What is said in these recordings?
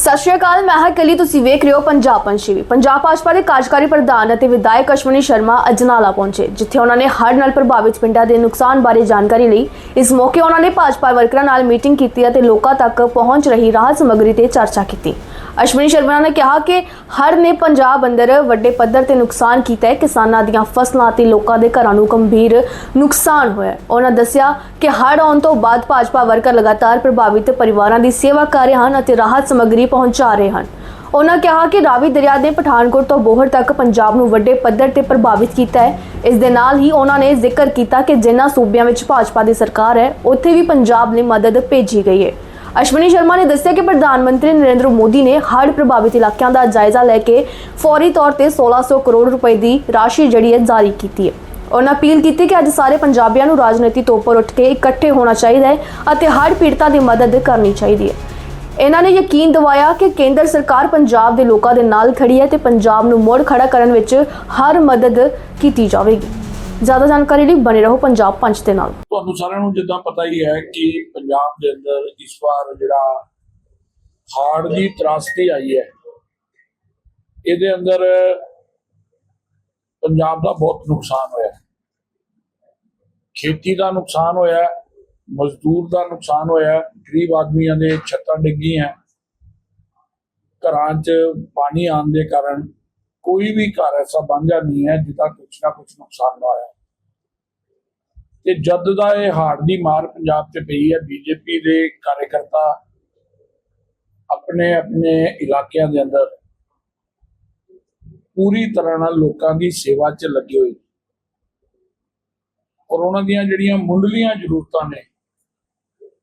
ਸਤਿ ਸ਼੍ਰੀ ਅਕਾਲ, ਮੈਂ ਹਾਂ ਕਲੀ ਤੁਸੀਂ ਵੇਖ ਰਹੇ ਹੋ ਪੰਜਾਬ ਪੰਛੀ ਪੰਜਾਬ ਭਾਜਪਾ ਦੇ ਕਾਰਜਕਾਰੀ ਪ੍ਰਧਾਨ ਅਤੇ ਵਿਧਾਇਕ ਅਸ਼ਵਨੀ ਸ਼ਰਮਾ ਅਜਨਾਲਾ ਪਹੁੰਚੇ, ਜਿੱਥੇ ਉਹਨਾਂ ਨੇ ਹੜ੍ਹ ਨਾਲ ਪ੍ਰਭਾਵਿਤ ਪਿੰਡਾਂ ਦੇ ਨੁਕਸਾਨ ਬਾਰੇ ਜਾਣਕਾਰੀ ਲਈ ਇਸ ਮੌਕੇ ਉਹਨਾਂ ਨੇ ਭਾਜਪਾ ਵਰਕਰਾਂ ਨਾਲ ਮੀਟਿੰਗ ਕੀਤੀ ਅਤੇ ਲੋਕਾਂ ਤੱਕ ਪਹੁੰਚ ਰਹੀ ਰਾਹਤ ਸਮੱਗਰੀ ਤੇ ਚਰਚਾ ਕੀਤੀ। ਅਸ਼ਵਨੀ ਸ਼ਰਮਾ ਨੇ ਕਿਹਾ ਕਿ ਹੜ੍ਹ ਨੇ ਪੰਜਾਬ ਅੰਦਰ ਵੱਡੇ ਪੱਧਰ ਤੇ ਨੁਕਸਾਨ ਕੀਤਾ ਹੈ, ਕਿਸਾਨਾਂ ਦੀਆਂ ਫਸਲਾਂ ਅਤੇ ਲੋਕਾਂ ਦੇ ਘਰਾਂ ਨੂੰ ਗੰਭੀਰ ਨੁਕਸਾਨ ਹੋਇਆ ਉਹਨਾਂ ਦੱਸਿਆ ਕਿ ਹੜ੍ਹ ਆਉਣ ਤੋਂ ਬਾਅਦ ਭਾਜਪਾ ਵਰਕਰ ਲਗਾਤਾਰ ਪ੍ਰਭਾਵਿਤ ਪਰਿਵਾਰਾਂ ਦੀ ਸੇਵਾ ਕਰ ਰਹੇ ਹਨ ਅਤੇ ਰਾਹਤ ਸਮੱਗਰੀ ਪਹੁੰਚਾ ਰਹੇ ਹਨ। ਉਹਨਾਂ ਕਿਹਾ ਕਿ ਰਾਵੀ ਦਰਿਆ ਨੇ ਪਠਾਨਕੋਟ ਤੋਂ ਬੋਹਰ ਤੱਕ ਪੰਜਾਬ ਨੂੰ ਵੱਡੇ ਪੱਧਰ ਤੇ ਪ੍ਰਭਾਵਿਤ ਕੀਤਾ ਹੈ। ਇਸ ਦੇ ਨਾਲ ਹੀ ਉਹਨਾਂ ਨੇ ਜ਼ਿਕਰ ਕੀਤਾ ਕਿ ਜਿਨ੍ਹਾਂ ਸੂਬਿਆਂ ਵਿੱਚ ਭਾਜਪਾ ਦੀ ਸਰਕਾਰ ਹੈ, ਉੱਥੇ ਵੀ ਪੰਜਾਬ ਲਈ ਮਦਦ ਭੇਜੀ ਗਈ ਹੈ। ਅਸ਼ਵਨੀ ਸ਼ਰਮਾ ਨੇ ਦੱਸਿਆ ਕਿ ਪ੍ਰਧਾਨ ਮੰਤਰੀ ਨਰਿੰਦਰ ਮੋਦੀ ਨੇ ਹੜ੍ਹ ਪ੍ਰਭਾਵਿਤ ਇਲਾਕਿਆਂ ਦਾ ਜਾਇਜ਼ਾ ਲੈ ਕੇ ਫੌਰੀ ਤੌਰ ਤੇ 1600 ਕਰੋੜ ਰੁਪਏ ਦੀ ਰਾਸ਼ੀ ਜਿਹੜੀ ਹੈ ਜਾਰੀ ਕੀਤੀ ਹੈ। ਉਹਨਾਂ ਅਪੀਲ ਕੀਤੀ ਕਿ ਅੱਜ ਸਾਰੇ ਪੰਜਾਬੀਆਂ ਨੂੰ ਰਾਜਨੀਤੀ ਤੋਂ ਉੱਪਰ ਉੱਠ ਕੇ ਇਕੱਠੇ ਹੋਣਾ ਚਾਹੀਦਾ ਹੈ ਅਤੇ ਹੜ੍ਹ ਪੀੜਤਾਂ ਦੀ ਮਦਦ ਕਰਨੀ ਚਾਹੀਦੀ ਹੈ। ਇਹਨਾਂ ਨੇ ਯਕੀਨ ਦਿਵਾਇਆ ਕਿ ਕੇਂਦਰ ਸਰਕਾਰ ਪੰਜਾਬ ਦੇ ਲੋਕਾਂ ਦੇ ਨਾਲ ਖੜੀ ਹੈ ਤੇ ਪੰਜਾਬ ਨੂੰ ਮੋੜ ਖੜਾ ਕਰਨ ਵਿੱਚ ਹਰ ਮਦਦ ਕੀਤੀ ਜਾਵੇਗੀ। ਜ਼ਿਆਦਾ ਜਾਣਕਾਰੀ ਲਈ ਬਣੇ ਰਹੋ ਪੰਜਾਬ ਪੰਚ ਦੇ ਨਾਲ। ਤੁਹਾਨੂੰ ਸਾਰਿਆਂ ਨੂੰ ਜਿੱਦਾਂ ਪਤਾ ਹੀ ਹੈ ਕਿ ਪੰਜਾਬ ਦੇ ਅੰਦਰ ਇਸ ਵਾਰ ਜਿਹੜਾ ਹਾਰਡ ਦੀ ਤਰਾਸਦੀ ਆਈ ਹੈ, ਇਹਦੇ ਅੰਦਰ ਪੰਜਾਬ ਦਾ ਬਹੁਤ ਨੁਕਸਾਨ ਹੋਇਆ। ਖੇਤੀ ਦਾ ਨੁਕਸਾਨ ਹੋਇਆ ਮਜ਼ਦੂਰ ਦਾ ਨੁਕਸਾਨ ਹੋਇਆ ਗਰੀਬ ਆਦਮੀਆਂ ਦੇ ਛੱਤਾਂ ਡਿੱਗੀਆਂ ਘਰਾਂ 'ਚ ਪਾਣੀ ਆਉਣ ਦੇ ਕਾਰਨ ਕੋਈ ਵੀ ਘਰ ਐਸਾ ਬਾਂਝਾ ਨਹੀਂ ਹੈ ਜਿਹਦਾ ਕੁਛ ਨਾ ਕੁਛ ਨੁਕਸਾਨ ਹੋਇਆ ਤੇ ਜਦ ਦਾ ਇਹ ਹਾਰ ਦੀ ਮਾਰ ਪੰਜਾਬ ਤੇ ਪਈ ਹੈ, ਬੀਜੇਪੀ ਦੇ ਕਾਰਜਕਰਤਾ ਆਪਣੇ ਆਪਣੇ ਇਲਾਕਿਆਂ ਦੇ ਅੰਦਰ ਪੂਰੀ ਤਰ੍ਹਾਂ ਨਾਲ ਲੋਕਾਂ ਦੀ ਸੇਵਾ 'ਚ ਲੱਗੇ ਹੋਏ ਨੇ। ਔਰ ਉਹਨਾਂ ਦੀਆਂ ਜਿਹੜੀਆਂ ਮੁੱਢਲੀਆਂ ਜ਼ਰੂਰਤਾਂ ਨੇ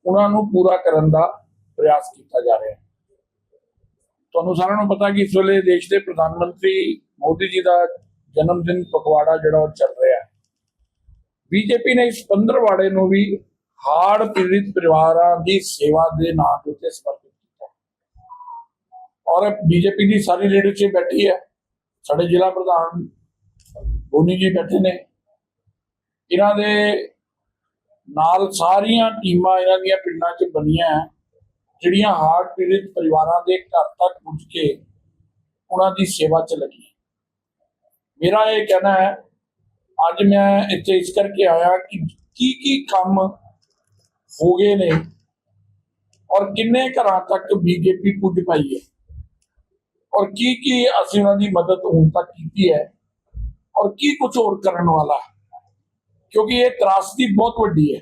ਉਹਨਾਂ ਨੂੰ ਪੂਰਾ ਕਰਨ ਦਾ ਪ੍ਰਯਾਸ ਕੀਤਾ ਜਾ ਰਿਹਾ ਹੈ। ਤੁਹਾਨੂੰ ਸਾਰਿਆਂ ਨੂੰ ਪਤਾ ਕਿ ਇਸ ਵੇਲੇ ਦੇਸ਼ ਦੇ ਪ੍ਰਧਾਨ ਮੰਤਰੀ ਮੋਦੀ ਜੀ ਦਾ ਜਨਮ ਦਿਨ ਪਖਵਾੜਾ ਜਿਹੜਾ ਉਹ ਚੱਲ ਰਿਹਾ ਹੈ। ਬੀਜੇਪੀ ਨੇ ਇਸ ਪੰਦਰਵਾੜੇ ਨੂੰ ਵੀ ਹਾਰਡ ਪੀੜਿਤ ਪਰਿਵਾਰਾਂ ਦੀ ਸੇਵਾ ਦੇ ਨਾਂ ਤੇ ਉੱਤੇ ਸਮਰਪਿਤ ਕੀਤਾ ਔਰ ਬੀਜੇਪੀ ਦੀ ਸਾਰੀ ਲੀਡਰਸ਼ਿਪ ਬੈਠੀ ਹੈ। ਸਾਡੇ ਜ਼ਿਲ੍ਹਾ ਪ੍ਰਧਾਨ ਬੋਨੀ ਜੀ ਬੈਠੇ ਨੇ। ਇਹਨਾਂ ਦੇ ਨਾਲ ਸਾਰੀਆਂ ਟੀਮਾਂ ਇਹਨਾਂ ਦੀਆਂ ਪਿੰਡਾਂ 'ਚ ਬਣੀਆਂ ਜਿਹੜੀਆਂ ਹਾਰਡ ਪੀੜਿਤ ਪਰਿਵਾਰਾਂ ਦੇ ਘਰ ਤੱਕ ਪੁੱਜ ਕੇ ਉਹਨਾਂ ਦੀ ਸੇਵਾ 'ਚ ਲੱਗੀਆਂ ਮੇਰਾ ਇਹ ਕਹਿਣਾ ਹੈ, ਅੱਜ ਮੈਂ ਇੱਥੇ ਇਸ ਕਰਕੇ ਆਇਆ ਕਿ ਕੀ ਕੀ ਕੰਮ ਹੋ ਗਏ ਨੇ ਔਰ ਕਿੰਨੇ ਘਰਾਂ ਤੱਕ ਬੀਜੇਪੀ ਪੁੱਜ ਪਾਈ ਹੈ ਔਰ ਕੀ ਕੀ ਅਸੀਂ ਉਹਨਾਂ ਦੀ ਮਦਦ ਹੁਣ ਤੱਕ ਕੀਤੀ ਹੈ ਔਰ ਕੀ ਕੁਝ ਹੋਰ ਕਰਨ ਵਾਲਾ ਹੈ। ਕਿਉਂਕਿ ਇਹ ਤਰਾਸਦੀ ਬਹੁਤ ਵੱਡੀ ਹੈ।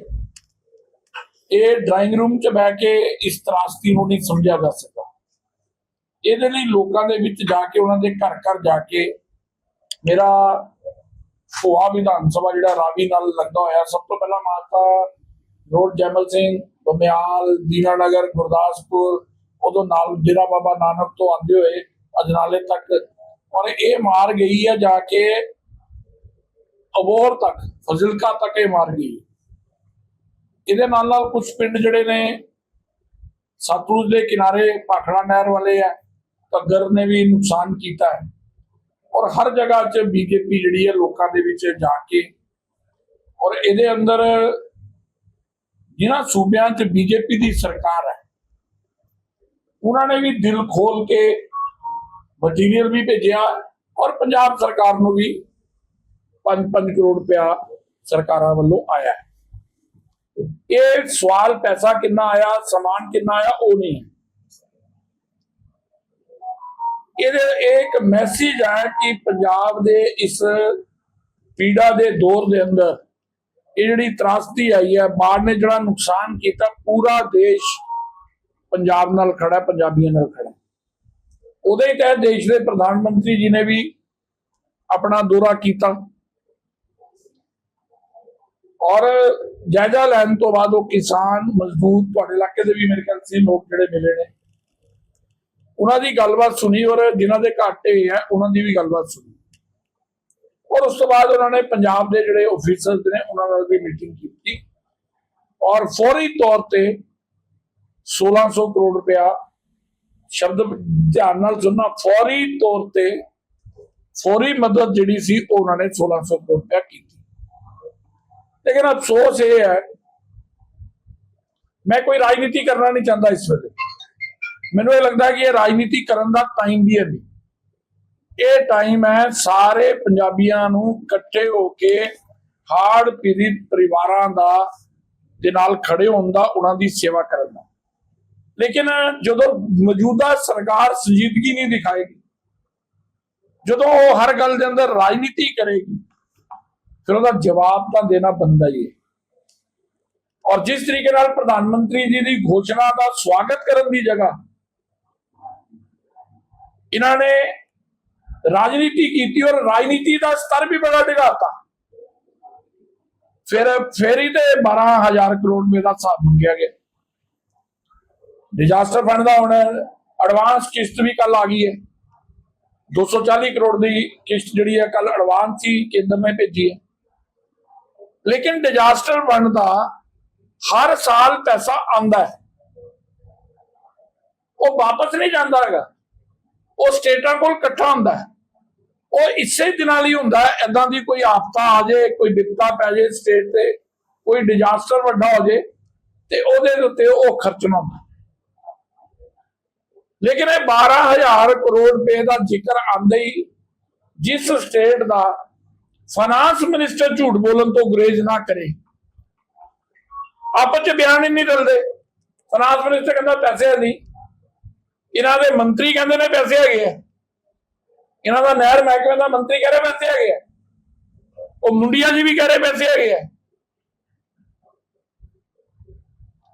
ਇਹ ਡਰਾਇੰਗ ਰੂਮ 'ਚ ਬਹਿ ਕੇ ਇਸ ਤਰਾਸਦੀ ਨੂੰ ਨਹੀਂ ਸਮਝਿਆ ਜਾ ਸਕਦਾ। ਇਹਦੇ ਲਈ ਲੋਕਾਂ ਦੇ ਵਿੱਚ ਜਾ ਕੇ, ਉਹਨਾਂ ਦੇ ਘਰ ਘਰ ਜਾ ਕੇ ਮੇਰਾ ਭੋਆ ਵਿਧਾਨ ਸਭਾ ਜਿਹੜਾ ਰਾਵੀ ਨਾਲ ਲੱਗਦਾ ਹੋਇਆ, ਸਭ ਤੋਂ ਪਹਿਲਾਂ ਮਾਤਾ ਰੋਡ ਜੈਮਲ ਸਿੰਘ, ਬਮਿਆਲ, ਦੀਨਾਨਗਰ, ਗੁਰਦਾਸਪੁਰ, ਉਦੋਂ ਨਾਲ ਡੇਰਾ ਬਾਬਾ ਨਾਨਕ ਤੋਂ ਆਉਂਦੇ ਹੋਏ ਅਜਨਾਲੇ ਤੱਕ। ਔਰ ਇਹ ਮਾਰ ਗਈ ਹੈ ਜਾ ਕੇ ਅਬੋਰ ਤੱਕ, ਫਜ਼ਿਲਕਾ ਤੱਕ ਇਹ ਮਾਰ ਗਈ। ਇਹਦੇ ਨਾਲ ਨਾਲ ਕੁਝ ਪਿੰਡ ਜਿਹੜੇ ਨੇ, ਸਤਲੁਜ ਦੇ ਕਿਨਾਰੇ ਭਾਖੜਾ ਨਹਿਰ ਵਾਲੇ ਆ, ਘੱਗਰ ਨੇ ਵੀ ਨੁਕਸਾਨ ਕੀਤਾ ਹੈ। ਔਰ ਹਰ ਜਗ੍ਹਾ 'ਚ ਬੀਜੇਪੀ ਜਿਹੜੀ ਹੈ ਲੋਕਾਂ ਦੇ ਵਿੱਚ ਜਾ ਕੇ, ਔਰ ਇਹਦੇ ਅੰਦਰ ਜਿਨ੍ਹਾਂ ਸੂਬਿਆਂ 'ਚ ਬੀਜੇਪੀ ਦੀ ਸਰਕਾਰ ਹੈ, ਉਹਨਾਂ ਨੇ ਵੀ ਦਿਲ ਖੋਲ ਕੇ ਮਟੀਰੀਅਲ ਵੀ ਭੇਜਿਆ ਔਰ ਪੰਜਾਬ ਸਰਕਾਰ ਨੂੰ ਵੀ 5-5 ਕਰੋੜ ਰੁਪਇਆ ਸਰਕਾਰਾਂ ਵੱਲੋਂ ਆਇਆ ਹੈ। ਇਹ ਸਵਾਲ ਪੈਸਾ ਕਿੰਨਾ ਆਇਆ, ਸਮਾਨ ਕਿੰਨਾ ਆਇਆ, ਉਹ ਨਹੀਂ ਹੈ। ਇਹਦੇ ਇੱਕ ਮੈਸੇਜ ਹੈ ਕਿ ਪੰਜਾਬ ਦੇ ਇਸ ਪੀੜਾ ਦੇ ਦੌਰ ਦੇ ਅੰਦਰ ਇਹ ਜਿਹੜੀ ਤਰਾਸਦੀ ਆਈ ਹੈ, ਬਾੜ ਨੇ ਜਿਹੜਾ ਨੁਕਸਾਨ ਕੀਤਾ, ਪੂਰਾ ਦੇਸ਼ ਪੰਜਾਬ ਨਾਲ ਖੜਾ, ਪੰਜਾਬੀਆਂ ਨਾਲ ਖੜਾ। ਹੈ। ਉਹਦੇ ਹੀ ਤਹਿਤ ਦੇਸ਼ ਦੇ ਪ੍ਰਧਾਨ ਮੰਤਰੀ ਜੀ ਨੇ ਵੀ ਆਪਣਾ ਦੌਰਾ ਕੀਤਾ। ਔਰ ਜਾਇਜ਼ਾ ਲੈਣ ਤੋਂ ਬਾਅਦ ਉਹ ਕਿਸਾਨ ਮਜ਼ਦੂਰ ਤੁਹਾਡੇ ਇਲਾਕੇ ਦੇ ਵੀ ਮੇਰੇ ਖਿਆਲ ਸੀ ਲੋਕ ਜਿਹੜੇ ਮਿਲੇ ਨੇ। ਉਹਨਾਂ ਦੀ ਗੱਲਬਾਤ ਸੁਣੀ ਔਰ ਜਿਨ੍ਹਾਂ ਦੇ ਘਾਟੇ ਹੈ, ਉਹਨਾਂ ਦੀ ਵੀ ਗੱਲਬਾਤ ਸੁਣੀ। ਔਰ ਉਸ ਤੋਂ ਬਾਅਦ ਉਹਨਾਂ ਨੇ ਪੰਜਾਬ ਦੇ ਜਿਹੜੇ ਆਫੀਸਰਸ ਨੇ, ਉਹਨਾਂ ਨਾਲ ਵੀ ਮੀਟਿੰਗ ਕੀਤੀ। ਔਰ ਫੌਰੀ ਤੌਰ ਤੇ 1600 ਕਰੋੜ ਰੁਪਇਆ ਸ਼ਬਦ ਧਿਆਨ ਨਾਲ ਸੁਣਨਾ, ਫੌਰੀ ਤੌਰ ਤੇ ਫੌਰੀ ਮਦਦ ਜਿਹੜੀ ਸੀ ਉਹਨਾਂ ਨੇ 1600 ਕਰੋੜ ਰੁਪਇਆ ਕੀਤੀ। ਲੇਕਿਨ ਅਫਸੋਸ ਇਹ ਹੈ, ਮੈਂ ਕੋਈ ਰਾਜਨੀਤੀ ਕਰਨਾ ਨਹੀਂ ਚਾਹੁੰਦਾ ਇਸ ਵੇਲੇ। ਮੈਨੂੰ ਇਹ ਲੱਗਦਾ ਕਿ ਇਹ ਰਾਜਨੀਤੀ ਕਰਨ ਦਾ ਟਾਈਮ ਵੀ ਹੈ ਨਹੀਂ। ਇਹ ਟਾਈਮ ਹੈ ਸਾਰੇ ਪੰਜਾਬੀਆਂ ਨੂੰ ਇਕੱਠੇ ਹੋ ਕੇ ਹਾਰਡ ਪੀੜਿਤ ਪਰਿਵਾਰਾਂ ਦਾ, ਦੇ ਨਾਲ ਖੜੇ ਹੋਣ ਦਾ, ਉਹਨਾਂ ਦੀ ਸੇਵਾ ਕਰਨ ਦਾ। ਲੇਕਿਨ ਜਦੋਂ ਮੌਜੂਦਾ ਸਰਕਾਰ ਸੰਜੀਦਗੀ ਨਹੀਂ ਦਿਖਾਏਗੀ, ਜਦੋਂ ਉਹ ਹਰ ਗੱਲ ਦੇ ਅੰਦਰ ਰਾਜਨੀਤੀ ਕਰੇਗੀ ਫਿਰ ਉਹਦਾ ਜਵਾਬ ਤਾਂ ਦੇਣਾ ਬੰਦਾ ਹੀ ਹੈ। ਔਰ ਜਿਸ ਤਰੀਕੇ ਨਾਲ ਪ੍ਰਧਾਨ ਮੰਤਰੀ ਜੀ ਦੀ ਘੋਸ਼ਣਾ ਦਾ ਸਵਾਗਤ ਕਰਨ ਦੀ ਜਗ੍ਹਾ ਇਹਨਾਂ ਨੇ ਰਾਜਨੀਤੀ ਕੀਤੀ ਔਰ ਰਾਜਨੀਤੀ ਦਾ ਸਤਰ ਵੀ ਬੜਾ ਡਿਗਾਤਾ ਫਿਰ ਫੇਰੀ ਤੇ 12000 ਕਰੋੜ ਰੁਪਏ ਦਾ ਹਿਸਾਬ ਮੰਗਿਆ ਗਿਆ। ਡਿਜ਼ਾਸਟਰ ਫੰਡ ਦਾ ਹੁਣ ਐਡਵਾਂਸ ਕਿਸ਼ਤ ਵੀ ਕੱਲ ਆ ਗਈ ਹੈ। 240 ਕਰੋੜ ਦੀ ਕਿਸ਼ਤ ਜਿਹੜੀ ਹੈ ਕੱਲ ਐਡਵਾਂਸ ਹੀ ਕੇਂਦਰ ਨੇ ਭੇਜੀ ਹੈ। ਲੇਕਿਨ ਡਿਜ਼ਾਸਟਰ ਫੰਡ ਹਰ ਸਾਲ ਪੈਸਾ ਆਂਦਾ ਹੈ। ਉਹ ਵਾਪਸ ਨਹੀਂ ਜਾਂਦਾ ਹੈਗਾ। ਉਹ ਸਟੇਟਾਂ ਕੋਲ ਇਕੱਠਾ ਹੁੰਦਾ ਹੈ। ਉਹ ਇਸੇ ਦਿਨਾਂ ਲਈ ਹੁੰਦਾ ਐਦਾਂ ਦੀ ਕੋਈ ਆਫਤਾ ਆ ਜਾਏ, ਕੋਈ ਵਿਪਤਾ ਪੈ ਜਾਏ ਸਟੇਟ ਤੇ, ਕੋਈ ਡਿਜ਼ਾਸਟਰ ਵੱਡਾ ਹੋ ਜਾਏ, ਤੇ ਉਹਦੇ ਉੱਤੇ ਉਹ ਖਰਚਣਾ ਹੁੰਦਾ ਲੇਕਿਨ ਇਹ 12000 ਕਰੋੜ ਰੁਪਏ ਦਾ ਜ਼ਿਕਰ ਆਂਦੇ ਹੀ, ਜਿਸ ਸਟੇਟ ਦਾ ਫਾਈਨਾਂਸ ਮਿਨਿਸਟਰ ਝੂਠ ਬੋਲਣ ਤੋਂ ਗੁਰੇਜ਼ ਨਾ ਕਰੇ। ਆਪਸ ਚ ਬਿਆਨ ਹੀ ਨਹੀਂ ਦਿੰਦੇ ਫਾਈਨਾਂਸ ਮਿਨਿਸਟਰ ਕਹਿੰਦਾ ਪੈਸੇ ਨਹੀਂ ਇਹਨਾਂ ਦੇ ਮੰਤਰੀ ਕਹਿੰਦੇ ਨੇ ਪੈਸੇ ਹੈਗੇ ਆ। ਇਹਨਾਂ ਦਾ ਨਹਿਰ ਮਹਿਕਮੇ ਦਾ ਮੰਤਰੀ ਕਹਿ ਰਿਹਾ ਪੈਸੇ ਹੈਗੇ ਆ। ਉਹ ਮੁੰਡੀਆਂ ਜੀ ਵੀ ਕਹਿ ਰਹੇ ਪੈਸੇ ਹੈਗੇ ਆ।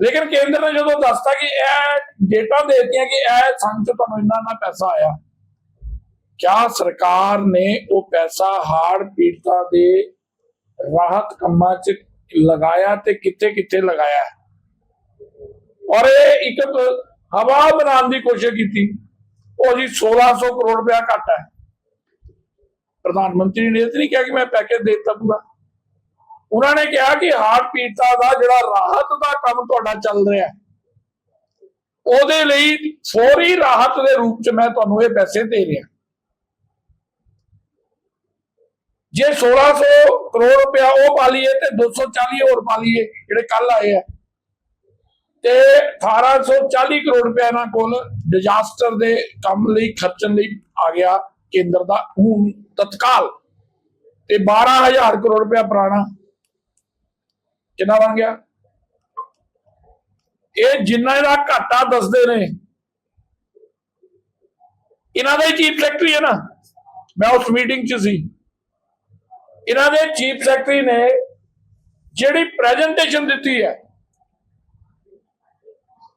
ਲੇਕਿਨ ਕੇਂਦਰ ਨੇ ਜਦੋਂ ਦੱਸਤਾ ਕਿ ਇਹ ਡੇਟਾ ਦੇ ਦਿੱਤੀਆਂ ਕਿ ਇਹ ਸੰਚ ਤੁਹਾਨੂੰ ਇੰਨਾ ਨਾ ਪੈਸਾ ਆਇਆ। ਕਿਆ ਸਰਕਾਰ ਨੇ ਉਹ ਪੈਸਾ ਹਾੜ ਪੀੜਤਾਂ ਦੇ ਰਾਹਤ ਕੰਮਾਂ 'ਚ ਲਗਾਇਆ ਤੇ ਕਿੱਥੇ ਕਿੱਥੇ ਲਗਾਇਆ? ਔਰ ਇਹ ਇੱਕ ਹਵਾ ਬਣਾਉਣ ਦੀ ਕੋਸ਼ਿਸ਼ ਕੀਤੀ। ਉਹ ਜੀ 1600 ਕਰੋੜ ਰੁਪਇਆ ਘੱਟ ਹੈ। ਪ੍ਰਧਾਨ ਮੰਤਰੀ ਨੇ ਇਹ ਤਾਂ ਨਹੀਂ ਕਿਹਾ ਕਿ ਮੈਂ ਪੈਕੇਜ ਦੇ ਦਿੱਤਾ ਪੂਰਾ। ਉਹਨਾਂ ਨੇ ਕਿਹਾ ਕਿ ਹਾਰਟ ਪੀੜਤਾ ਦਾ ਜਿਹੜਾ ਰਾਹਤ ਦਾ ਕੰਮ ਤੁਹਾਡਾ ਚੱਲ ਰਿਹਾ ਹੈ, ਉਹਦੇ ਲਈ ਫੌਰੀ ਰਾਹਤ ਦੇ ਰੂਪ ਚ ਮੈਂ ਤੁਹਾਨੂੰ ਇਹ ਪੈਸੇ ਦੇ ਰਿਹਾ। ਜੇ 1600 ਕਰੋੜ ਰੁਪਇਆ ਉਹ ਪਾ ਲਈਏ ਤੇ 240 ਹੋਰ ਪਾ ਲਈਏ, ਜਿਹੜੇ ਕੱਲ ਆਏ ਆ। ਤੇ 1840 ਕਰੋੜ ਰੁਪਇਆ ਇਹਨਾਂ ਕੋਲ ਡਿਜ਼ਾਸਟਰ ਦੇ ਕੰਮ ਲਈ, ਖਰਚਣ ਲਈ ਆ ਗਿਆ ਕੇਂਦਰ ਦਾ ਹੁਣ ਤਤਕਾਲ। ਤੇ 12000 ਕਰੋੜ ਰੁਪਇਆ ਪੁਰਾਣਾ ਕਿੰਨਾ ਬਣ ਗਿਆ? ਇਹ ਜਿੰਨਾ ਇਹਦਾ ਘਾਟਾ ਦੱਸਦੇ ਨੇ, ਇਹਨਾਂ ਦੇ ਚੀਫ ਸੈਕਟਰੀ ਹੈ ਨਾ। ਮੈਂ ਉਸ ਮੀਟਿੰਗ 'ਚ ਸੀ। ਇਹਨਾਂ ਦੇ ਚੀਫ ਸੈਕਟਰੀ ਨੇ ਜਿਹੜੀ ਪ੍ਰੈਜੈਂਟੇਸ਼ਨ ਦਿੱਤੀ ਹੈ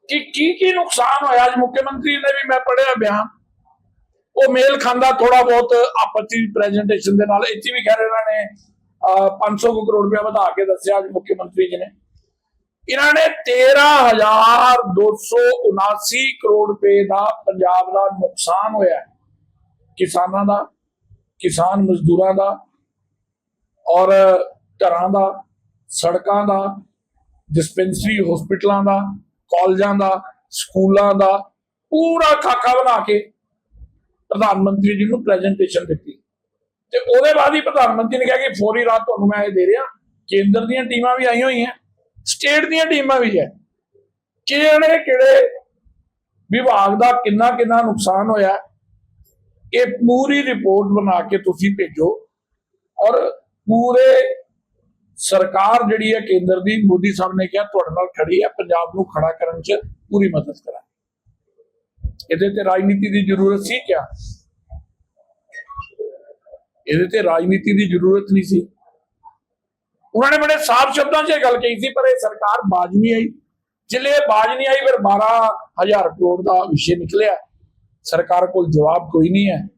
ਕਿ ਕੀ ਕੀ ਨੁਕਸਾਨ ਹੋਇਆ, ਅੱਜ ਮੁੱਖ ਮੰਤਰੀ ਨੇ ਵੀ ਮੈਂ ਪੜਿਆ ਬਿਆਨ, ਉਹ ਮੇਲ ਖਾਂਦਾ ਥੋੜਾ ਬਹੁਤ ਆਪਸੀ ਪ੍ਰੈਜੈਂਟੇਸ਼ਨ ਦੇ ਨਾਲ ਇੱਥੇ ਵੀ ਕਹਿ ਇਹਨਾਂ ਨੇ 500 ਕਰੋੜ ਰੁਪਇਆ ਵਧਾ ਕੇ ਦੱਸਿਆ ਅੱਜ ਮੁੱਖ ਮੰਤਰੀ ਜੀ ਨੇ। ਇਹਨਾਂ ਨੇ 13279 ਕਰੋੜ ਰੁਪਏ ਦਾ ਪੰਜਾਬ ਦਾ ਨੁਕਸਾਨ ਹੋਇਆ ਕਿਸਾਨਾਂ ਦਾ, ਕਿਸਾਨ ਮਜ਼ਦੂਰਾਂ ਦਾ ਔਰ ਘਰਾਂ ਦਾ, ਸੜਕਾਂ ਦਾ ਡਿਸਪੈਂਸਰੀ ਹਸਪੀਟਲਾਂ ਦਾ ਕਾਲਜਾਂ ਦਾ ਸਕੂਲਾਂ ਦਾ ਪੂਰਾ ਖਾਕਾ ਬਣਾ ਕੇ ਪ੍ਰਧਾਨ ਮੰਤਰੀ ਜੀ ਨੂੰ ਪ੍ਰੈਜੈਂਟੇਸ਼ਨ ਦਿੱਤੀ। ਤੇ ਉਹਦੇ ਬਾਅਦ ਹੀ ਪ੍ਰਧਾਨ ਮੰਤਰੀ ਨੇ ਕਿਹਾ ਕਿ ਫੌਰੀ ਰਾਤ ਤੁਹਾਨੂੰ ਮੈਂ ਇਹ ਦੇ ਰਿਹਾ, ਕੇਂਦਰ ਦੀਆਂ ਟੀਮਾਂ ਵੀ ਆਈਆਂ ਹੋਈਆਂ, ਸਟੇਟ ਦੀਆਂ ਟੀਮਾਂ ਵੀ ਹੈ। ਕਿਹੜੇ ਕਿਹੜੇ ਵਿਭਾਗ ਦਾ ਕਿੰਨਾ ਕਿੰਨਾ ਨੁਕਸਾਨ ਹੋਇਆ, ਇਹ ਪੂਰੀ ਰਿਪੋਰਟ ਬਣਾ ਕੇ ਤੁਸੀਂ ਭੇਜੋ। ਔਰ ਪੂਰੇ ਸਰਕਾਰ ਜਿਹੜੀ ਹੈ ਕੇਂਦਰ ਦੀ, ਮੋਦੀ ਸਾਹਿਬ ਨੇ ਕਿਹਾ, ਤੁਹਾਡੇ ਨਾਲ ਖੜੀ ਹੈ, ਪੰਜਾਬ ਨੂੰ ਖੜਾ ਕਰਨ 'ਚ ਪੂਰੀ ਮਦਦ ਕਰਾਂ ਇਹਦੇ ਤੇ ਰਾਜਨੀਤੀ ਦੀ ਜ਼ਰੂਰਤ ਸੀ ਕਿਆ? ਇਹਦੇ ਤੇ ਰਾਜਨੀਤੀ ਦੀ ਜ਼ਰੂਰਤ ਨਹੀਂ ਸੀ। ਉਹਨਾਂ ਨੇ ਬੜੇ ਸਾਫ਼ ਸ਼ਬਦਾਂ 'ਚ ਇਹ ਗੱਲ ਕਹੀ ਸੀ, ਪਰ ਇਹ ਸਰਕਾਰ ਬਾਜ ਨਹੀਂ ਆਈ। ਜਿਲੇ ਬਾਜ ਨਹੀਂ ਆਈ, ਫਿਰ 12000 ਕਰੋੜ ਦਾ ਵਿਸ਼ੇ ਨਿਕਲਿਆ। ਸਰਕਾਰ ਕੋਲ ਜਵਾਬ ਕੋਈ ਨਹੀਂ ਹੈ।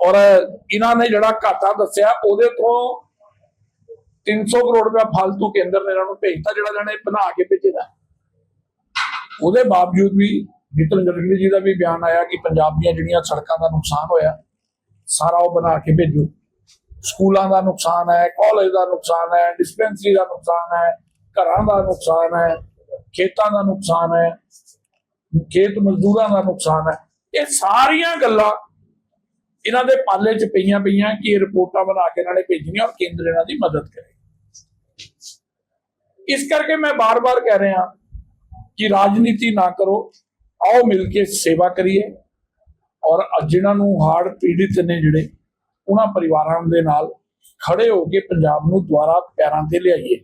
ਔਰ ਇਹਨਾਂ ਨੇ ਜਿਹੜਾ ਘਾਟਾ ਦੱਸਿਆ, ਉਹਦੇ ਤੋਂ 300 ਕਰੋੜ ਰੁਪਇਆ ਫालतू ਕੇਂਦਰ ਨੇ ਇਹਨਾਂ ਨੂੰ ਭੇਜਤਾ, ਜਿਹੜਾ ਇਹਨਾਂ ਨੇ ਬਣਾ ਕੇ ਭੇਜਿਆ ਉਹਦੇ ਬਾਵਜੂਦ ਵੀ ਨਿਤਨ ਗਡਕਰੀ ਜੀ ਦਾ ਵੀ ਬਿਆਨ ਆਇਆ ਕਿ ਪੰਜਾਬ ਦੀਆਂ ਜਿਹੜੀਆਂ ਸੜਕਾਂ ਦਾ ਨੁਕਸਾਨ ਹੋਇਆ, ਸਾਰਾ ਉਹ ਬਣਾ ਕੇ ਭੇਜੋ। ਸਕੂਲਾਂ ਦਾ ਨੁਕਸਾਨ ਹੈ, ਕਾਲਜ ਦਾ ਨੁਕਸਾਨ ਹੈ, ਡਿਸਪੈਂਸਰੀ ਦਾ ਨੁਕਸਾਨ ਹੈ, ਘਰਾਂ ਦਾ ਨੁਕਸਾਨ ਹੈ, ਖੇਤਾਂ ਦਾ ਨੁਕਸਾਨ ਹੈ, ਖੇਤ ਮਜ਼ਦੂਰਾਂ ਦਾ ਨੁਕਸਾਨ ਹੈ। ਇਹ ਸਾਰੀਆਂ ਗੱਲਾਂ ਇਹਨਾਂ ਦੇ ਪਾਲੇ 'ਚ ਪਈਆਂ ਪਈਆਂ ਕਿ ਇਹ ਰਿਪੋਰਟਾਂ ਬਣਾ ਕੇ ਇਹਨਾਂ ਨੇ ਭੇਜਣੀਆਂ ਔਰ ਕੇਂਦਰ ਇਹਨਾਂ ਦੀ ਮਦਦ ਕਰੇ। ਇਸ ਕਰਕੇ ਮੈਂ ਬਾਰ-ਬਾਰ ਕਹਿ ਰਿਹਾ ਕਿ ਰਾਜਨੀਤੀ ਨਾ ਕਰੋ, ਆਓ ਮਿਲ ਕੇ ਸੇਵਾ ਕਰੀਏ ਔਰ ਜਿਨ੍ਹਾਂ ਨੂੰ ਹਾਰਟ ਪੀੜਿਤ ਨੇ ਜਿਹੜੇ, ਉਹਨਾਂ ਪਰਿਵਾਰਾਂ ਦੇ ਨਾਲ ਖੜੇ ਹੋ ਕੇ ਪੰਜਾਬ ਨੂੰ ਦੁਬਾਰਾ ਪੈਰਾਂ ਤੇ ਲਿਆਈਏ।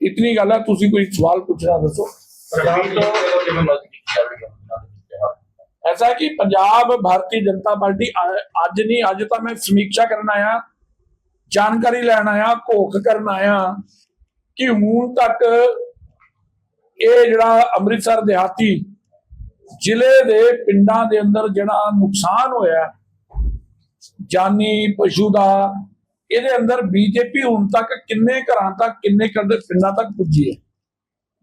ਇਤਨੀ ਗੱਲ ਹੈ, ਤੁਸੀਂ ਕੋਈ ਸਵਾਲ ਪੁੱਛਣਾ ਦੱਸੋ। ਸਰਕਾਰ ਤੋਂ ਜਿਵੇਂ ਮਦਦ ਕੀਤੀ ਜਾਵੇਗੀ? ਉਹਨਾਂ ਦੇ ਵਿੱਚ ਐਸਾ ਹੈ ਕਿ ਪੰਜਾਬ ਭਾਰਤੀ ਜਨਤਾ ਪਾਰਟੀ ਅੱਜ ਨਹੀਂ ਅੱਜ ਤਾਂ ਮੈਂ ਸਮੀਖਿਆ ਕਰਨ ਆਇਆ ਜਾਣਕਾਰੀ ਲੈਣ ਆਇਆ ਘੋਖ ਕਰਨ ਆਇਆ ਕਿ ਹੁਣ ਤੱਕ ਇਹ ਜਿਹੜਾ ਅੰਮ੍ਰਿਤਸਰ ਦਿਹਾਤੀ ਜ਼ਿਲ੍ਹੇ ਦੇ ਪਿੰਡਾਂ ਦੇ ਅੰਦਰ ਜਿਹੜਾ ਨੁਕਸਾਨ ਹੋਇਆ ਜਾਨੀ ਪਸ਼ੂ ਦਾ ਇਹਦੇ ਅੰਦਰ ਬੀਜੇਪੀ ਹੁਣ ਤੱਕ ਕਿੰਨੇ ਘਰਾਂ ਤੱਕ ਕਿੰਨੇ ਕਰਦੇ ਪਿੰਡਾਂ ਤੱਕ ਪੁੱਜੀ ਹੈ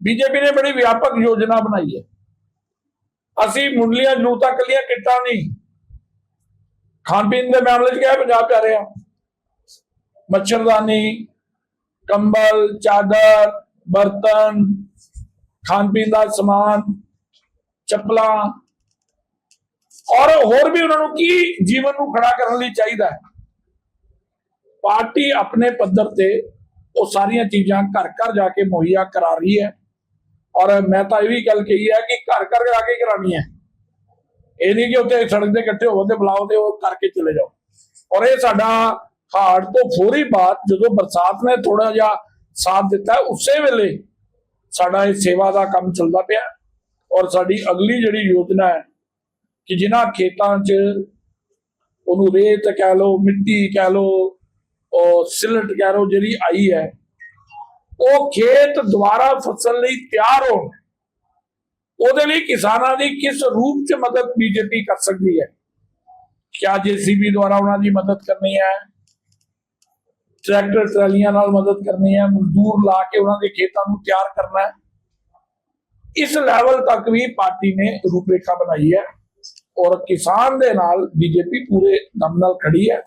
ਬੀਜੇਪੀ ਨੇ ਬੜੀ ਵਿਆਪਕ ਯੋਜਨਾ ਬਣਾਈ ਹੈ ਅਸੀਂ ਮੁੰਡਲੀਆਂ ਜਨੂਤਾਂ ਕੱਲੀਆਂ ਕਿੱਟਾਂ ਨਹੀਂ। ਖਾਣ ਪੀਣ ਦੇ ਮਾਮਲੇ 'ਚ ਕਿਹਾ ਪੰਜਾਬ ਪੈ ਰਿਹਾ? ਮੱਛਰਦਾਨੀ, ਕੰਬਲ, ਚਾਦਰ, ਬਰਤਨ, ਖਾਣ ਪੀਣ ਦਾ ਸਮਾਨ, ਚੱਪਲਾਂ। ਔਰ ਹੋਰ ਵੀ ਉਹਨਾਂ ਨੂੰ ਕੀ ਜੀਵਨ ਨੂੰ ਖੜਾ ਕਰਨ ਲਈ ਚਾਹੀਦਾ ਹੈ? ਪਾਰਟੀ ਆਪਣੇ ਪੱਧਰ ਤੇ ਉਹ ਸਾਰੀਆਂ ਚੀਜ਼ਾਂ ਘਰ ਘਰ ਜਾ ਕੇ ਮੁਹੱਈਆ ਕਰਾ ਰਹੀ ਹੈ। ਔਰ ਮੈਂ ਤਾਂ ਇਹ ਵੀ ਗੱਲ ਕਹੀ ਹੈ ਕਿ ਘਰ ਘਰ ਜਾ ਕੇ ਕਰਾਣੀ ਹੈ। ਇਹ ਨਹੀਂ ਕਿ ਉੱਥੇ ਸੜਕ ਦੇ ਇਕੱਠੇ ਹੋਵੋ ਤੇ ਬੁਲਾਓ ਤੇ ਉਹ ਕਰਕੇ ਚਲੇ ਜਾਓ। ਔਰ ਇਹ ਸਾਡਾ ਹਾਰਡ ਤੋਂ ਫੌਰੀ ਬਾਅਦ ਜਦੋਂ ਬਰਸਾਤ ਨੇ ਥੋੜਾ ਜਿਹਾ ਸਾਥ ਦਿੱਤਾ, ਉਸੇ ਵੇਲੇ ਸਾਡਾ ਇਹ ਸੇਵਾ ਦਾ ਕੰਮ ਚੱਲਦਾ ਪਿਆ। ਔਰ ਸਾਡੀ ਅਗਲੀ ਜਿਹੜੀ ਯੋਜਨਾ ਹੈ ਕਿ ਜਿਨ੍ਹਾਂ ਖੇਤਾਂ 'ਚ ਉਹਨੂੰ ਰੇਤ ਕਹਿ ਲੋ ਮਿੱਟੀ ਕਹਿ ਲੋ ਉਹ ਸਿਲਟ ਕਹਿ ਲਓ ਜਿਹੜੀ ਆਈ ਹੈ ਉਹ ਖੇਤ ਦੁਬਾਰਾ ਫਸਲ ਲਈ ਤਿਆਰ ਹੋਣ। ਉਹਦੇ ਲਈ ਕਿਸਾਨਾਂ ਦੀ ਕਿਸ ਰੂਪ 'ਚ ਮਦਦ ਬੀਜੇਪੀ ਕਰ ਸਕਦੀ ਹੈ? ਕਿਆ ਜੀਸੀਬੀ ਦੁਆਰਾ ਉਹਨਾਂ ਦੀ ਮਦਦ ਕਰਨੀ ਹੈ? ਟਰੈਕਟਰ ਟਰਾਲੀਆਂ ਨਾਲ ਮਦਦ ਕਰਨੀ ਹੈ? ਮਜ਼ਦੂਰ ਲਾ ਕੇ ਉਹਨਾਂ ਦੇ ਖੇਤਾਂ ਨੂੰ ਤਿਆਰ ਕਰਨਾ ਹੈ? ਇਸ ਲੈਵਲ ਤੱਕ ਵੀ ਪਾਰਟੀ ਨੇ ਰੂਪਰੇਖਾ ਬਣਾਈ ਹੈ ਔਰ ਕਿਸਾਨ ਦੇ ਨਾਲ ਬੀਜੇਪੀ ਪੂਰੇ ਦਮ ਨਾਲ ਖੜੀ ਹੈ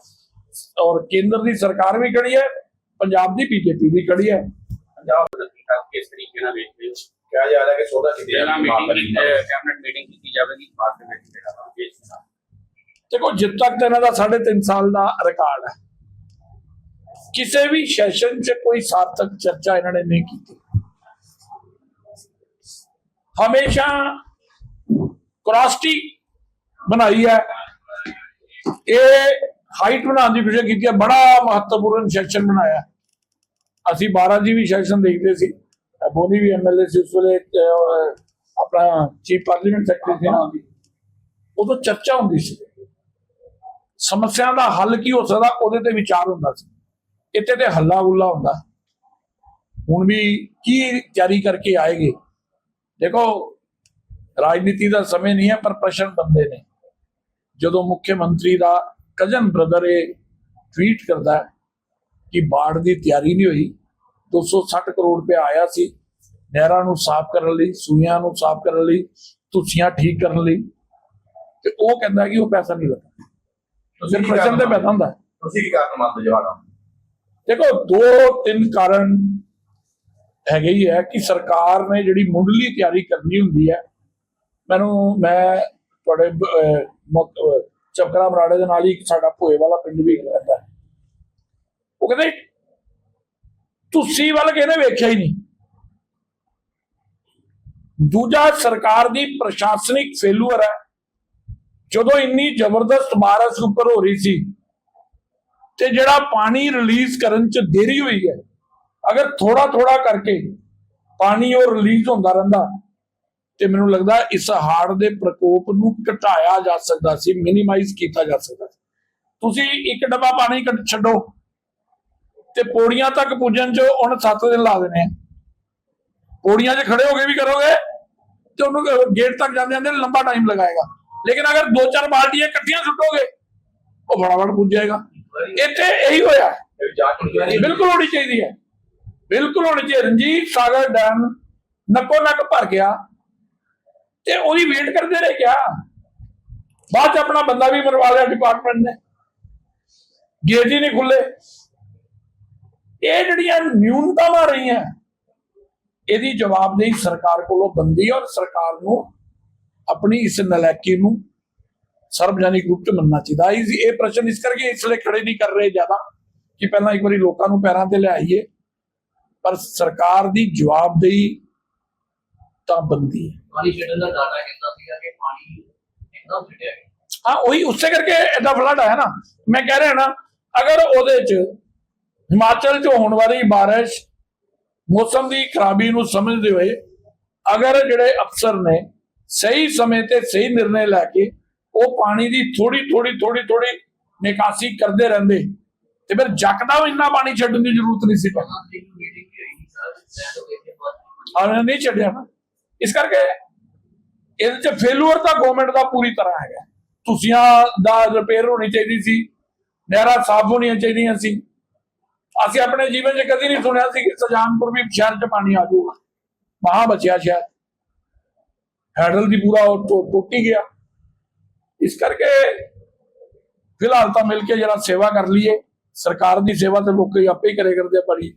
ਔਰ ਕੇਂਦਰ ਦੀ ਸਰਕਾਰ ਵੀ ਖੜੀ ਹੈ, ਪੰਜਾਬ ਦੀ ਬੀਜੇਪੀ ਵੀ ਖੜੀ ਹੈ। ਪੰਜਾਬ ਦੇ ਵਿਕਾਸ ਕਿਸ ਤਰੀਕੇ ਨਾਲ ਵੇਖਦੇ ਹੋ? ਕਿਹਾ ਜਾ ਰਿਹਾ ਕਿ ਸੋਦਾ ਕੀਤੀ ਜਿਹੜਾ ਮੀਟਿੰਗ ਕੈਬਨਿਟ ਮੀਟਿੰਗ ਕੀਤੀ ਜਾਵੇਗੀ ਬਾਅਦ ਦੇ ਵਿੱਚ ਜਿਹੜਾ ਵਾ ਦੇਸ਼ ਦਾ ਦੇਖੋ ਜਿੱਦ ਤੱਕ ਤਾਂ ਇਹਨਾਂ ਦਾ 3.5 ਸਾਲ ਦਾ ਰਿਕਾਰਡ ਹੈ। ਕਿਸੇ ਵੀ ਸੈਸ਼ਨ 'ਚ ਕੋਈ ਸਾਰਥਕ ਚਰਚਾ ਇਹਨਾਂ ਨੇ ਨਹੀਂ ਕੀਤੀ। ਹਮੇਸ਼ਾ ਕ੍ਰਾਸਟੀ ਬਣਾਈ ਹੈ। ਇਹ ਹਾਈਟ ਬਣਾਉਣ ਦੀ ਕੋਸ਼ਿਸ਼ ਕੀਤੀ ਹੈ ਬੜਾ ਮਹੱਤਵਪੂਰਨ ਸੈਸ਼ਨ ਬਣਾਇਆ ਅਸੀਂ 12 ਜੀ ਵੀ ਸੈਸ਼ਨ ਦੇਖਦੇ ਸੀ। ਬੋਨੀ ਵੀ ਐਮਐਲਏ ਸੀ ਉਸ ਵੇਲੇ ਆਪਣਾ ਚੀਫ ਪਾਰਲੀਮੈਂਟ ਸੈਕਟਰੀ ਸੀ ਉਦੋਂ ਚਰਚਾ ਹੁੰਦੀ ਸੀ। ਸਮੱਸਿਆ ਦਾ ਹੱਲ ਕੀ ਹੋ ਸਕਦਾ ਉਹਦੇ ਤੇ ਵਿਚਾਰ ਹੁੰਦਾ ਸੀ। ਇੱਥੇ ਤੇ ਹੱਲਾ ਗੁੱਲਾ ਹੁੰਦਾ। ਹੁਣ ਵੀ ਕੀ ਜਾਰੀ ਕਰਕੇ ਆਏਗੇ? ਦੇਖੋ ਰਾਜਨੀਤੀ ਦਾ ਸਮੇਂ ਨਹੀਂ ਹੈ ਪਰ ਪ੍ਰਸ਼ਨ ਬੰਦੇ ਨੇ। ਜਦੋਂ ਮੁੱਖ ਮੰਤਰੀ ਦਾ ਕਜ਼ਨ ਬ੍ਰਦਰ ਇਹ ਟਵੀਟ ਕਰਦਾ ਹੈ ਕਿ ਬਾੜ ਦੀ ਤਿਆਰੀ ਨਹੀਂ ਹੋਈ। 260 ਕਰੋੜ ਰੁਪਏ ਆਇਆ ਸੀ ਨਹਿਰਾਂ ਨੂੰ ਸਾਫ਼ ਕਰਨ ਲਈ ਸੂਇਆਂ ਨੂੰ ਸਾਫ਼ ਕਰਨ ਲਈ ਤੁਸੀਆਂ ਠੀਕ ਕਰਨ ਲਈ। ਤੇ ਉਹ ਕਹਿੰਦਾ ਕਿ ਉਹ ਪੈਸਾ ਨਹੀਂ ਲੱਗਾ। ਤੁਸੀਂ ਫਿਰ ਪ੍ਰਸ਼ਨ ਤੇ ਪੈਦਾ ਹੁੰਦਾ। ਤੁਸੀਂ ਕੀ ਕਾਰਨ ਮੰਨਦੇ ਜਵਾਨਾ? ਦੇਖੋ ਦੋ ਤਿੰਨ ਕਾਰਨ ਹੈਗੇ ਹੀ ਹੈ ਕਿ ਸਰਕਾਰ ਨੇ ਜਿਹੜੀ ਮੁੱਢਲੀ ਤਿਆਰੀ ਕਰਨੀ ਹੁੰਦੀ ਹੈ ਮੈਨੂੰ ਮੈਂ ਤੁਹਾਡੇ ਚੱਕਰਾ ਬਰਾੜੇ ਦੇ ਨਾਲ ਹੀ ਸਾਡਾ ਭੋਏ ਵਾਲਾ ਪਿੰਡ ਵੀ ਰਹਿੰਦਾ ਹੈ। ਉਹ ਕਹਿੰਦੇ, ਤੁਸੀਂ ਵੱਲ ਕਿਹਨੇ ਵੇਖਿਆ ਹੀ ਨਹੀਂ। ਦੂਜਾ, ਸਰਕਾਰ ਦੀ ਪ੍ਰਸ਼ਾਸਨਿਕ ਫੇਲੂਅਰ ਹੈ। ਜਦੋਂ ਇੰਨੀ ਜ਼ਬਰਦਸਤ ਬਾਰਿਸ਼ ਉੱਪਰ ਹੋ ਰਹੀ ਸੀ ਤੇ ਜਿਹੜਾ ਪਾਣੀ ਰਿਲੀਜ਼ ਕਰਨ ਚ ਦੇਰੀ ਹੋਈ ਹੈ, ਅਗਰ ਥੋੜਾ ਥੋੜਾ ਕਰਕੇ ਪਾਣੀ ਉਹ ਰਿਲੀਜ਼ ਹੁੰਦਾ ਰਹਿੰਦਾ, ਤੇ ਮੈਨੂੰ ਲੱਗਦਾ ਇਸ ਹਾੜ ਦੇ ਪ੍ਰਕੋਪ ਨੂੰ ਘਟਾਇਆ ਜਾ ਸਕਦਾ ਸੀ ਮਿਨੀਮਾਈਜ਼ ਕੀਤਾ ਜਾ ਸਕਦਾ ਸੀ। ਤੁਸੀਂ ਇੱਕ ਡੱਬਾ ਪਾਣੀ ਕੱਢ ਛੱਡੋ। ਤੇ ਪੌੜੀਆਂ ਤੱਕ ਪੁੱਜਣ ਚ ਉਹਨ 7 ਦਿਨ ਲਾ ਦੇਣੇ ਪੌੜੀਆਂ 'ਚ ਖੜੇ ਹੋ ਕੇ ਵੀ ਕਰੋਗੇ ਤੇ ਉਹਨੂੰ ਗੇਟ ਤੱਕ ਜਾਂਦੇ ਜਾਂਦੇ ਲੰਬਾ ਟਾਈਮ ਲਗਾਏਗਾ। ਲੇਕਿਨ ਅਗਰ ਦੋ ਚਾਰ ਬਾਲਟੀਆਂ ਇਕੱਠੀਆਂ ਸੁੱਟੋਗੇ, ਉਹ ਫਟਾਫਟ ਪੁੱਜ ਜਾਏਗਾ। ਇੱਥੇ ਇਹੀ ਹੋਇਆ। ਬਿਲਕੁਲ ਹੋਣੀ ਚਾਹੀਦੀ ਹੈ। ਬਿਲਕੁਲ ਹੋਣੀ ਚਾਹੀਦੀ। ਰਣਜੀਤ ਸਾਗਰ ਡੈਮ ਨੱਕੋ ਨੱਕ ਭਰ ਗਿਆ ਤੇ ਉਹਦੀ ਵੇਟ ਕਰਦੇ ਰਹੇ ਕਿਆ? ਬਾਅਦ ਚ ਆਪਣਾ ਬੰਦਾ ਵੀ ਮਰਵਾ ਲਿਆ ਡਿਪਾਰਟਮੈਂਟ ਨੇ। ਗੇਟ ਹੀ ਨਹੀਂ ਖੁੱਲੇ। ਇਹ ਜਿਹੜੀਆਂ ਨਿਊਨਤਾਵਾਂ ਰਹੀਆਂ ਇਹਦੀ ਜਵਾਬਦੇਹੀ ਸਰਕਾਰ ਕੋਲੋਂ ਬੰਦੀ ਔਰ ਸਰਕਾਰ ਨੂੰ ਆਪਣੀ ਇਸ ਨਲਾਇਕੀ ਨੂੰ ਸਰਵਜਨਿਕ ਰੂਪ ਚ ਮੰਨਣਾ ਚਾਹੀਦਾ। ਇਹ ਇਹ ਪ੍ਰਸ਼ਨ ਇਸ ਕਰਕੇ ਇਸ ਲਈ ਖੜੇ ਨਹੀਂ ਕਰ ਰਹੇ ਜ਼ਿਆਦਾ ਕਿ ਪਹਿਲਾਂ ਇੱਕ ਵਾਰੀ ਲੋਕਾਂ ਨੂੰ ਪੈਰਾਂ ਤੇ ਲਿਆਈਏ ਪਰ ਸਰਕਾਰ ਦੀ ਜਵਾਬਦੇਹੀ ਤਾਂ ਬੰਦੀ ਹੈ। ਪਾਣੀ ਛੱਡਣ ਦਾ ਡਾਟਾ ਕਹਿੰਦਾ ਸੀਗਾ ਕਿ ਪਾਣੀ ਇੱਕਦਮ ਛੱਡਿਆ ਹਾਂ ਉਹੀ ਉਸੇ ਕਰਕੇ ਐਡਾ ਫਲੱਡ ਆਇਆ ਨਾ। ਮੈਂ ਕਹਿ ਰਿਹਾ ਨਾ ਅਗਰ ਉਹਦੇ ਚ ਹਿਮਾਚਲ ਚ ਹੋਣ ਵਾਲੀ ਬਾਰਿਸ਼ ਮੌਸਮ ਦੀ ਖਰਾਬੀ ਨੂੰ ਸਮਝਦੇ ਹੋਏ ਅਗਰ ਜਿਹੜੇ ਅਫਸਰ ਨੇ ਸਹੀ ਸਮੇਂ ਤੇ ਸਹੀ ਨਿਰਣੇ ਲੈ ਕੇ ਉਹ ਪਾਣੀ ਦੀ ਥੋੜੀ ਥੋੜੀ ਥੋੜੀ ਥੋੜੀ ਨਿਕਾਸੀ ਕਰਦੇ ਰਹਿੰਦੇ ਤੇ ਫਿਰ ਜੱਕਦਾ ਇੰਨਾ ਪਾਣੀ ਛੱਡਣ ਦੀ ਜ਼ਰੂਰਤ ਨਹੀਂ ਸੀ ਪੈਣੀ ਹਾਂ, ਨਹੀਂ ਛੱਡਿਆ ਨਾ। ਇਸ ਕਰਕੇ ਇਹਦੇ ਚ ਫੇਲੂਅਰ ਤਾਂ ਗਵਰਨਮੈਂਟ ਦਾ ਪੂਰੀ ਤਰ੍ਹਾਂ ਹੈਗਾ। ਤੁਸੀਆਂ ਦਾ ਰਿਪੇਅਰ ਹੋਣੀ ਚਾਹੀਦੀ ਸੀ, ਨਹਿਰਾਂ ਸਾਫ਼ ਹੋਣੀਆਂ ਚਾਹੀਦੀਆਂ ਸੀ। ਅਸੀਂ ਆਪਣੇ ਜੀਵਨ 'ਚ ਕਦੀ ਨਹੀਂ ਸੁਣਿਆ ਸੀ ਕਿ ਸਜਾਨਪੁਰ ਵੀ ਸ਼ਹਿਰ 'ਚ ਪਾਣੀ ਆ ਜਾਊਗਾ। ਮਹਾ ਬਚਿਆ ਸ਼ਹਿਰ। ਹੈਡਲ ਦੀ ਪੂਰਾ ਟੁੱਟੀ ਗਿਆ। ਇਸ ਕਰਕੇ ਫਿਲਹਾਲ ਤਾਂ ਮਿਲ ਕੇ ਜਿਹੜਾ ਸੇਵਾ ਕਰ ਲਈਏ। ਸਰਕਾਰ ਦੀ ਸੇਵਾ ਤੇ ਲੋਕ ਆਪੇ ਹੀ ਕਰੇ ਕਰਦੇ ਆ ਬੜੀ